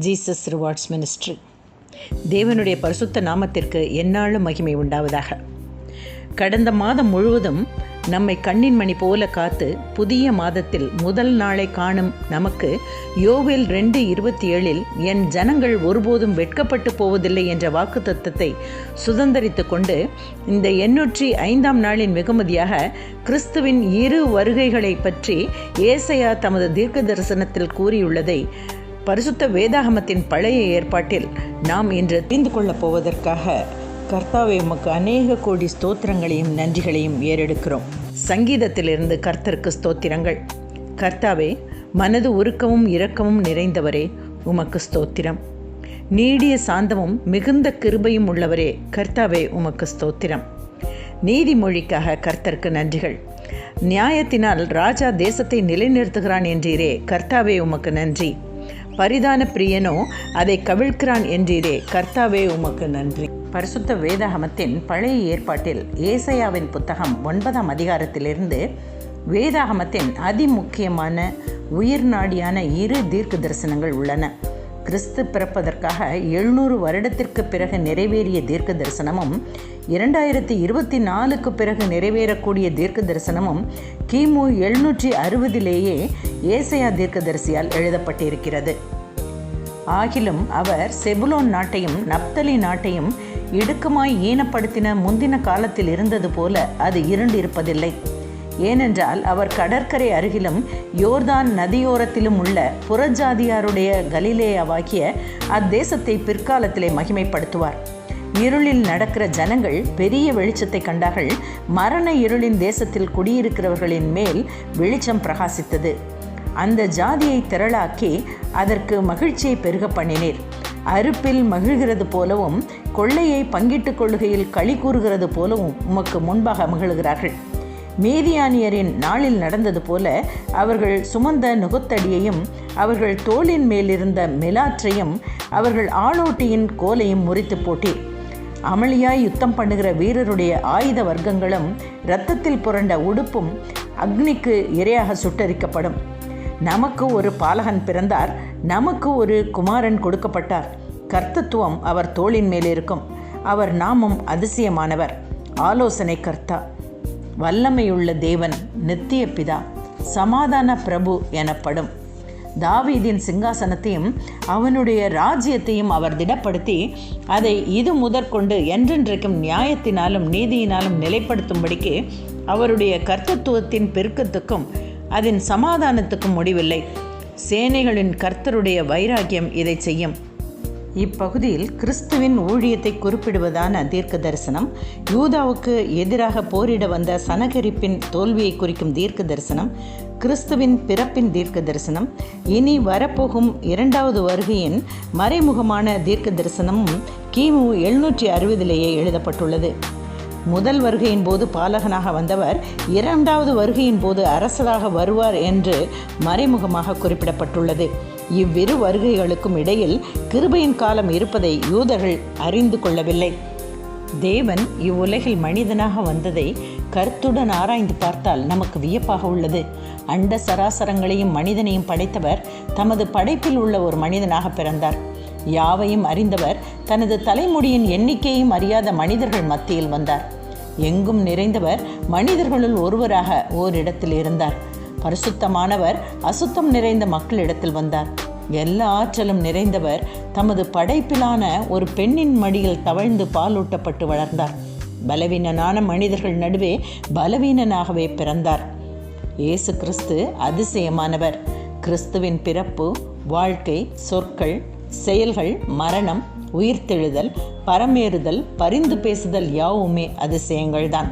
Jesus rewards ministry தேவனுடைய பரிசுத்த நாமத்திற்கு எந்நாளும் மகிமை உண்டாவதாக. கடந்த மாதம் முழுவதும் நம்மை கண்ணின் மணி போல காத்து புதிய மாதத்தில் முதல் நாளை காணும் நமக்கு யோவில் ரெண்டு இருபத்தி ஏழில் என் ஜனங்கள் ஒருபோதும் வெட்கப்பட்டு போவதில்லை என்ற வாக்கு தத்துவத்தை சுதந்திரித்து கொண்டு இந்த எண்ணூற்றி ஐந்தாம் நாளின் வெகுமதியாக கிறிஸ்துவின் இரு வருகைகளை பற்றி ஏசையா தமது தீர்க்க தரிசனத்தில் கூறியுள்ளதை பரிசுத்த வேதாகமத்தின் பழைய ஏற்பாட்டில் நாம் இன்று தெரிந்து கொள்ளப் போவதற்காக கர்த்தாவை உமக்கு அநேக கோடி ஸ்தோத்திரங்களையும் நன்றிகளையும் ஏறெடுக்கிறோம். சங்கீதத்திலிருந்து கர்த்தருக்கு ஸ்தோத்திரங்கள். கர்த்தாவே மனது உருக்கமும் இரக்கமும் நிறைந்தவரே உமக்கு ஸ்தோத்திரம். நீடிய சாந்தமும் மிகுந்த கிருபையும் உள்ளவரே கர்த்தாவே உமக்கு ஸ்தோத்திரம். நீதிமொழிக்காக கர்த்தருக்கு நன்றிகள். நியாயத்தினால் ராஜா தேசத்தை நிலைநிறுத்துகிறான் என்றீரே கர்த்தாவே உமக்கு நன்றி. பரிதான பிரியனோ அதை கவிழ்க்கிறான் என்றீரே. கர்த்தாவே உமக்கு நன்றி. பரிசுத்த வேதாகமத்தின் பழைய ஏற்பாட்டில் ஏசையாவின் புத்தகம் ஒன்பதாம் அதிகாரத்திலிருந்து வேதாகமத்தின் அதிமுக்கியமான உயிர் நாடியான இரு தீர்க்க தரிசனங்கள் உள்ளன. கிறிஸ்து பிறப்பதற்காக எழுநூறு வருடத்திற்கு பிறகு நிறைவேறிய தீர்க்க தரிசனமும் இரண்டாயிரத்தி இருபத்தி நாலுக்கு பிறகு நிறைவேறக்கூடிய தீர்க்க தரிசனமும் கிமு எழுநூற்றி அறுபதிலேயே ஏசையா தீர்க்கதரிசியால் எழுதப்பட்டிருக்கிறது. ஆகிலும் அவர் செபுலோன் நாட்டையும் நப்தலி நாட்டையும் இடுக்குமாய் ஈனப்படுத்தின முந்தின காலத்தில் இருந்தது போல அது இருண்டிருப்பதில்லை. ஏனென்றால் அவர் கடற்கரை அருகிலும் யோர்தான் நதியோரத்திலும் உள்ள புறஜாதியாருடைய கலிலேயாவாகிய அத்தேசத்தை பிற்காலத்திலே மகிமைப்படுத்துவார். இருளில் நடக்கிற ஜனங்கள் பெரிய வெளிச்சத்தை கண்டார்கள். மரண இருளின் தேசத்தில் குடியிருக்கிறவர்களின் மேல் வெளிச்சம் பிரகாசித்தது. அந்த ஜாதியை திரளாக்கி அதற்கு மகிழ்ச்சியை பெருக பண்ணினீர். அறுப்பில் மகிழ்கிறது போலவும் கொள்ளையை பங்கிட்டுக் கொள்கையில் களி கூறுகிறது போலவும் உமக்கு முன்பாக மகிழ்கிறார்கள். மேதியானியரின் நாளில் நடந்தது போல அவர்கள் சுமந்த நுகத்தடியையும் அவர்கள் தோளின் மேலிருந்த மெலாற்றையும் அவர்கள் ஆளோட்டியின் கோலையும் முறித்து போட்டீர். அமளியாய் யுத்தம் பண்ணுகிற வீரருடைய ஆயுத வர்க்கங்களும் இரத்தத்தில் புரண்ட உடுப்பும் அக்னிக்கு இரையாக சுட்டரிக்கப்படும். நமக்கு ஒரு பாலகன் பிறந்தார் நமக்கு ஒரு குமாரன் கொடுக்கப்பட்டார். கர்த்தத்துவம் அவர் தோளின் மேலிருக்கும் அவர் நாமும் அதிசயமானவர். ஆலோசனை கர்த்தா. வல்லமையுள்ள தேவன் நித்திய பிதா. சமாதான பிரபு எனப்படும். தாவீதின் சிங்காசனத்தையும் அவனுடைய ராஜ்யத்தையும் அவர் திடப்படுத்தி அதை இது முதற்கொண்டு என்றென்றைக்கும் நியாயத்தினாலும் நீதியினாலும் நிலைப்படுத்தும்படிக்கு அவருடைய கர்த்தத்துவத்தின் பெருக்கத்துக்கும் அதன் சமாதானத்துக்கும் முடிவில்லை. சேனைகளின் கர்த்தருடைய வைராக்கியம் இதை செய்யும். இப்பகுதியில் கிறிஸ்துவின் ஊழியத்தை குறிப்பிடுவதான தீர்க்க தரிசனம் யூதாவுக்கு எதிராக போரிட வந்த சனகரிப்பின் தோல்வியை குறிக்கும் தீர்க்க தரிசனம் கிறிஸ்துவின் பிறப்பின் தீர்க்க தரிசனம் இனி வரப்போகும் இரண்டாவது வருகையின் மறைமுகமான தீர்க்க தரிசனமும் கிமு எழுநூற்றி அறுபதிலேயே எழுதப்பட்டுள்ளது. முதல் வருகையின் போது பாலகனாக வந்தவர் இரண்டாவது வருகையின் போது அரசராக வருவார் என்று மறைமுகமாக குறிப்பிடப்பட்டுள்ளது. இவ்விரு வருகைகளுக்கும் இடையில் கிருபையின் காலம் இருப்பதை யூதர்கள் அறிந்து கொள்ளவில்லை. தேவன் இவ்வுலகில் மனிதனாக வந்ததை கருத்துடன் ஆராய்ந்து பார்த்தால் நமக்கு வியப்பாக உள்ளது. அண்ட சராசரங்களையும் மனிதனையும் படைத்தவர் தமது படைப்பில் உள்ள ஒரு மனிதனாக பிறந்தார். யாவையும் அறிந்தவர் தனது தலைமுடியின் எண்ணிக்கையும் அறியாத மனிதர்கள் மத்தியில் வந்தார். எங்கும் நிறைந்தவர் மனிதர்களுள் ஒருவராக ஓரிடத்தில் இருந்தார். பரிசுத்தமானவர் அசுத்தம் நிறைந்த மக்களிடத்தில் வந்தார். எல்லா ஆற்றலும் நிறைந்தவர் தமது படைப்பிலான ஒரு பெண்ணின் மடியில் தவழ்ந்து பாலூட்டப்பட்டு வளர்ந்தார். பலவீனனான மனிதர்கள் நடுவே பலவீனனாகவே பிறந்தார். இயேசு கிறிஸ்து அதிசயமானவர். கிறிஸ்துவின் பிறப்பு வாழ்க்கை சொற்கள் செயல்கள் மரணம் உயிர்த்தெழுதல் பரமேறுதல் பரிந்து பேசுதல் யாவுமே அதிசயங்கள்தான்.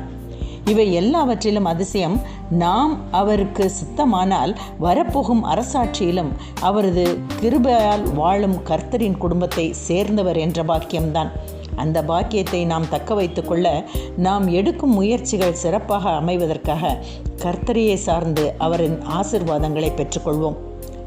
இவை எல்லாவற்றிலும் அதிசயம் நாம் அவருக்கு சித்தமானால் வரப்போகும் அரசாட்சியிலும் அவரது கிருபையால் வாழும் கர்த்தரின் குடும்பத்தை சேர்ந்தவர் என்ற பாக்கியம்தான். அந்த பாக்கியத்தை நாம் தக்க வைத்து கொள்ள நாம் எடுக்கும் முயற்சிகள் சிறப்பாக அமைவதற்காக கர்த்தரையை சார்ந்து அவரின் ஆசிர்வாதங்களை பெற்றுக்கொள்வோம்.